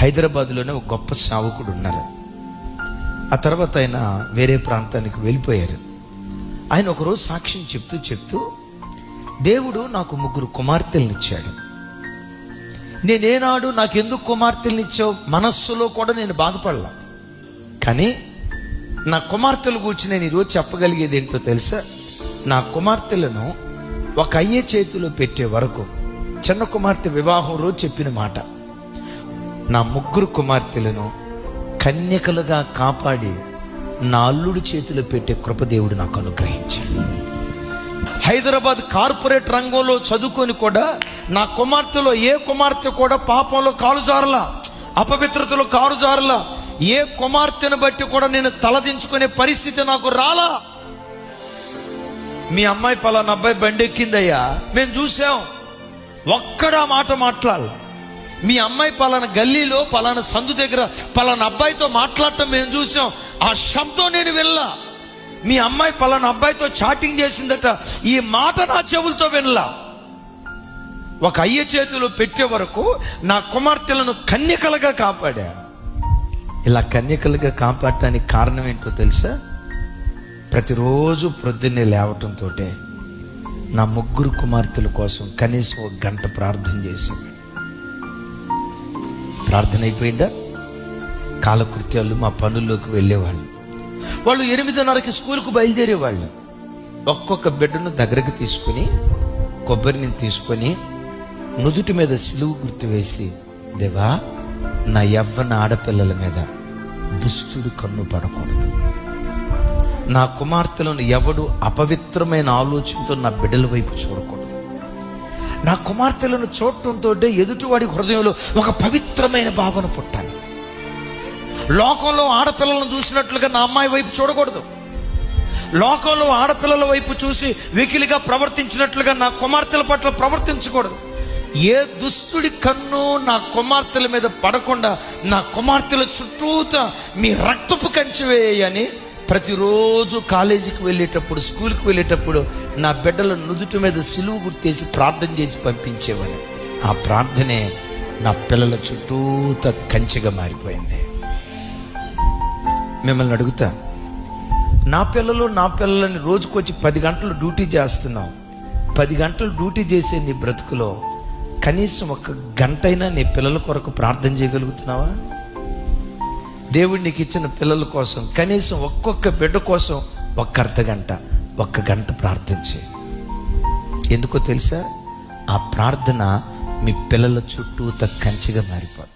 హైదరాబాద్లోనే ఒక గొప్ప సేవకుడు ఉన్నారు. ఆ తర్వాత ఆయన వేరే ప్రాంతానికి వెళ్ళిపోయారు. ఆయన ఒకరోజు సాక్ష్యం చెప్తూ చెప్తూ దేవుడు నాకు ముగ్గురు కుమార్తెలనిచ్చాడు. నేనేనాడు నాకెందుకు కుమార్తెలనిచ్చావు? మనస్సులో కూడా నేను బాధపడలా. కానీ నా కుమార్తెలు గురించి నేను ఈరోజు చెప్పగలిగేది ఏంటో తెలుసా? నా కుమార్తెలను ఒక అయ్యే చేతిలో పెట్టే వరకు చిన్న కుమార్తె వివాహం రోజు చెప్పిన మాట. నా ముగ్గురు కుమార్తెలను కన్యకలుగా కాపాడి నా అల్లుడి చేతిలో పెట్టే కృపదేవుడు నాకు అనుగ్రహించాడు హైదరాబాద్ కార్పొరేట్ రంగంలో చదువుకొని కూడా నా కుమార్తెలో ఏ కుమార్తె కూడా పాపంలో కాలు జారలా అపవిత్రతలో కారుజారల జారలా ఏ కుమార్తెను బట్టి కూడా నేను తలదించుకునే పరిస్థితి నాకు రాలా. మీ అమ్మాయి పలానా అబ్బాయి బండి ఎక్కిందయ్యా మేము చూసాం ఒక్కడా మాట మాట్లాడాలి. మీ అమ్మాయి పలానా గల్లీలో పలానా సందు దగ్గర పలానా అబ్బాయితో మాట్లాడటం మేము చూసాం. ఆ శబ్దం నేను వెళ్ళా మీ అమ్మాయి పలానా అబ్బాయితో చాటింగ్ చేసిందట. ఈ మాట నా చెవులతో వినలా. ఒక అయ్య చేతిలో పెట్టే వరకు నా కుమార్తెలను కన్యకలుగా కాపాడా. ఇలా కన్యకలుగా కాపాడటానికి కారణం ఏంటో తెలుసా? ప్రతిరోజు ప్రొద్దున్నే లేవటంతో నా ముగ్గురు కుమార్తెల కోసం కనీసం ఒక గంట ప్రార్థన చేసింది ప్రార్థన అయిపోయిందా? కాలకృత్యాలు మా పనుల్లోకి వెళ్ళేవాళ్ళు. వాళ్ళు ఎనిమిదిన్నరకి స్కూల్కు బయలుదేరేవాళ్ళు. ఒక్కొక్క బిడ్డను దగ్గరకు తీసుకుని కొబ్బరిని తీసుకొని నుదుటి మీద సిలువు గుర్తు వేసి దేవా నా యవ్వన ఆడపిల్లల మీద దుష్టుడు కన్ను పడకూడదు. నా కుమార్తెలను ఎవడు అపవిత్రమైన ఆలోచనతో నా బిడ్డల వైపు చూడకూడదు. నా కుమార్తెలను చూడటంతో ఎదుటివాడి హృదయంలో ఒక పవిత్రమైన భావన పుట్టాలి. లోకంలో ఆడపిల్లలను చూసినట్లుగా నా అమ్మాయి వైపు చూడకూడదు. లోకంలో ఆడపిల్లల వైపు చూసి వెకిలిగా ప్రవర్తించినట్లుగా నా కుమార్తెల పట్ల ప్రవర్తించకూడదు. ఏ దుస్తుడి కన్ను నా కుమార్తెల మీద పడకుండా నా కుమార్తెల చుట్టూత మీ రక్తపు కంచి వేయని ప్రతిరోజు కాలేజీకి వెళ్ళేటప్పుడు స్కూల్కి వెళ్ళేటప్పుడు నా బిడ్డల నుదుటి మీద సిలువు గుర్తేసి ప్రార్థన చేసి పంపించేవాడిని. ఆ ప్రార్థనే నా పిల్లల చుట్టూత కంచెగా మారిపోయింది. మిమ్మల్ని అడుగుతా నా పిల్లలు నా పిల్లలని రోజుకొచ్చి పది గంటలు డ్యూటీ చేస్తున్నావు. పది గంటలు డ్యూటీ చేసే నీ బ్రతుకులో కనీసం ఒక గంటైనా నీ పిల్లల కొరకు ప్రార్థన చేయగలుగుతున్నావా? దేవుడు నీకు ఇచ్చిన పిల్లల కోసం కనీసం ఒక్కొక్క బిడ్డ కోసం ఒక్క అర్ధ గంట ఒక్క గంట ప్రార్థించే ఎందుకో తెలుసా? ఆ ప్రార్థన మీ పిల్లల చుట్టూత కంచిగా మారిపోతుంది